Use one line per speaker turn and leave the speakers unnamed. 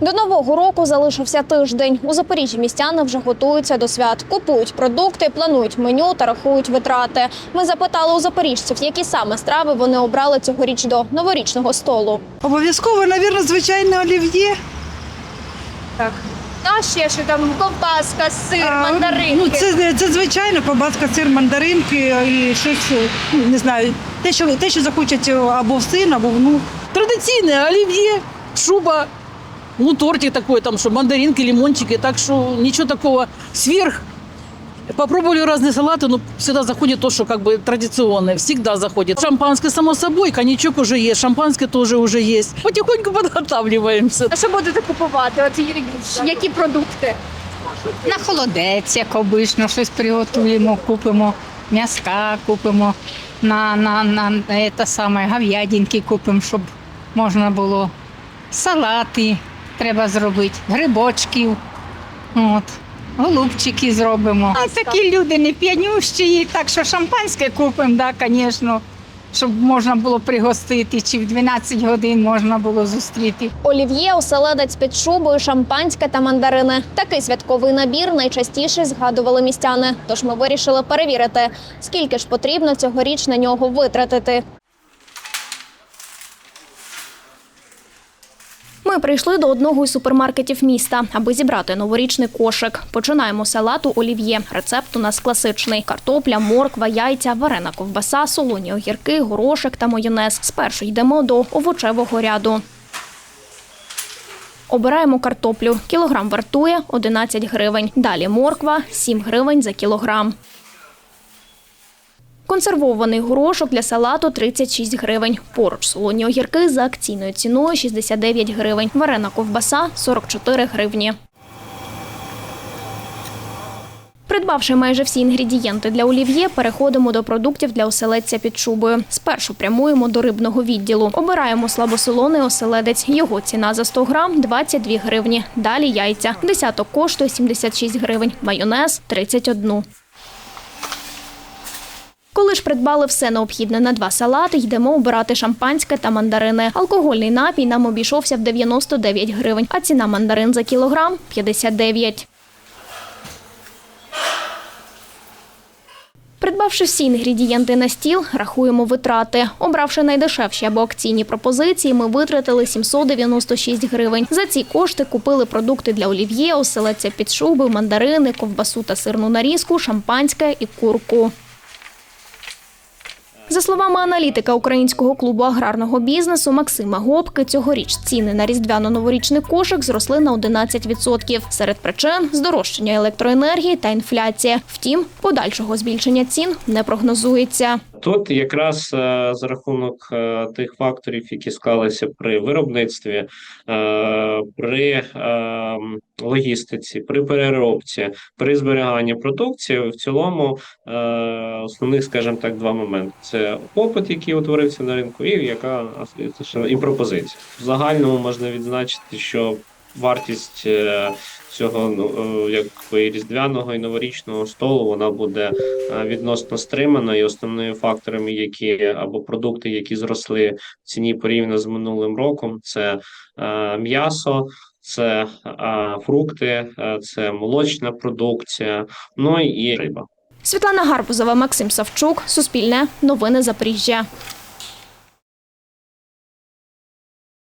До нового року залишився тиждень. У Запоріжжі містяни вже готуються до свят. Купують продукти, планують меню та рахують витрати. Ми запитали у запоріжців, які саме страви вони обрали цьогоріч до новорічного столу.
Обов'язково, навірно, звичайне олів'є. Так.
А ще що там ковбаска, сир,
А, Ну, це, це звичайно, побаска, сир, мандаринки і щось, ну, не знаю, те, що, те, що захочуть або в син, або внук.
Традиційне олів'є, шуба, ну тортик такой, там что мандаринки, лимончики, так что ничего такого сверх. Попробовали разные салаты, но всегда заходит то, что как бы традиционное, всегда заходит. Шампанское, само собой, коньячок уже есть, шампанское тоже уже есть. Потихоньку подготавливаемся.
А що будете купувати? От які продукти?
На холодець, як обично, щось приготуємо, купимо м'яска, купимо на, на, на, на те саме говядинки купимо, щоб можна було. Салати треба зробити, грибочків. От. Голубчики зробимо. А такі люди не п'янющі, так що шампанське купимо, да, звісно, щоб можна було пригостити, чи в 12 годин можна було зустріти.
Олів'є, оселедець під шубою, шампанське та мандарини. Такий святковий набір найчастіше згадували містяни. Тож ми вирішили перевірити, скільки ж потрібно цьогоріч на нього витратити. Ми прийшли до одного із супермаркетів міста, аби зібрати новорічний кошик. Починаємо салату олів'є. Рецепт у нас класичний: картопля, морква, яйця, варена ковбаса, солоні огірки, горошек та майонез. Спершу йдемо до овочевого ряду. Обираємо картоплю. Кілограм вартує 11 гривень. Далі морква 7 гривень за кілограм. Консервований горошок для салату 36 гривень. Поруч солоні огірки за акційною ціною 69 гривень. Варена ковбаса 44 гривні. Придбавши майже всі інгредієнти для олів'є, переходимо до продуктів для оселедця під шубою. Спершу прямуємо до рибного відділу. Обираємо слабосолоний оселедець. Його ціна за 100 грам – 22 гривні. Далі яйця. Десяток коштує 76 гривень. Майонез – 31. Коли ж придбали все необхідне на два салати, йдемо обирати шампанське та мандарини. Алкогольний напій нам обійшовся в 99 гривень, а ціна мандарин за кілограм – 59. Придбавши всі інгредієнти на стіл, рахуємо витрати. Обравши найдешевші або акційні пропозиції, ми витратили 796 гривень. За ці кошти купили продукти для олів'є, оселедця під шуби, мандарини, ковбасу та сирну нарізку, шампанське і курку. За словами аналітика українського клубу аграрного бізнесу Максима Гопки, цьогоріч ціни на різдвяно-новорічний кошик зросли на 11%. Серед причин здорожчання електроенергії та інфляція. Втім, подальшого збільшення цін не прогнозується.
Тут якраз е, за рахунок е, тих факторів, які склалися при виробництві, е, при логістиці, при переробці, при зберіганні продукції, в цілому основних, скажімо так, два моменти: це попит, який утворився на ринку, і яка і пропозиція. В загальному можна відзначити, що вартість е, цього ну, е, якби різдвяного і новорічного столу вона буде е, відносно стримана, і основними факторами, які або продукти, які зросли в ціні порівняно з минулим роком, це м'ясо. Це е, фрукти, е, це молочна продукція, ну і риба.
Світлана Гарбузова, Максим Савчук, Суспільне, Новини Запоріжжя.